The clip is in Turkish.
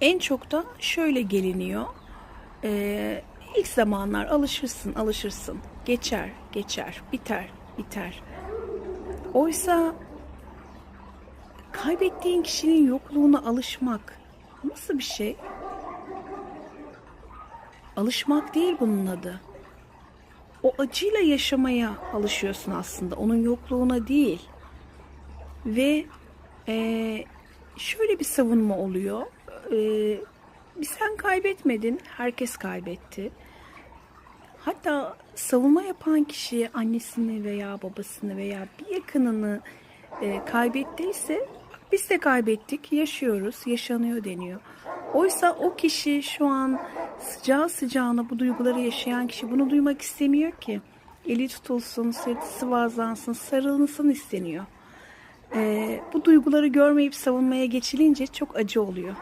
En çok da şöyle geliniyor. Ee, ilk zamanlar alışırsın, alışırsın. Geçer, geçer, biter, biter. Oysa kaybettiğin kişinin yokluğuna alışmak nasıl bir şey? Alışmak değil bunun adı. O acıyla yaşamaya alışıyorsun aslında. Onun yokluğuna değil. Ve eee, şöyle bir savunma oluyor. Eee, sen kaybetmedin, herkes kaybetti. Hatta savunma yapan kişi annesini veya babasını veya bir yakınını e, kaybettiyse "Bak biz de kaybettik, yaşıyoruz, yaşanıyor deniyor. Oysa o kişi şu an sıcağı sıcağına bu duyguları yaşayan kişi bunu duymak istemiyor ki. Eli tutulsun, sırtı sıvazlansın, sarılsın isteniyor. E, bu duyguları görmeyip savunmaya geçilince çok acı oluyor.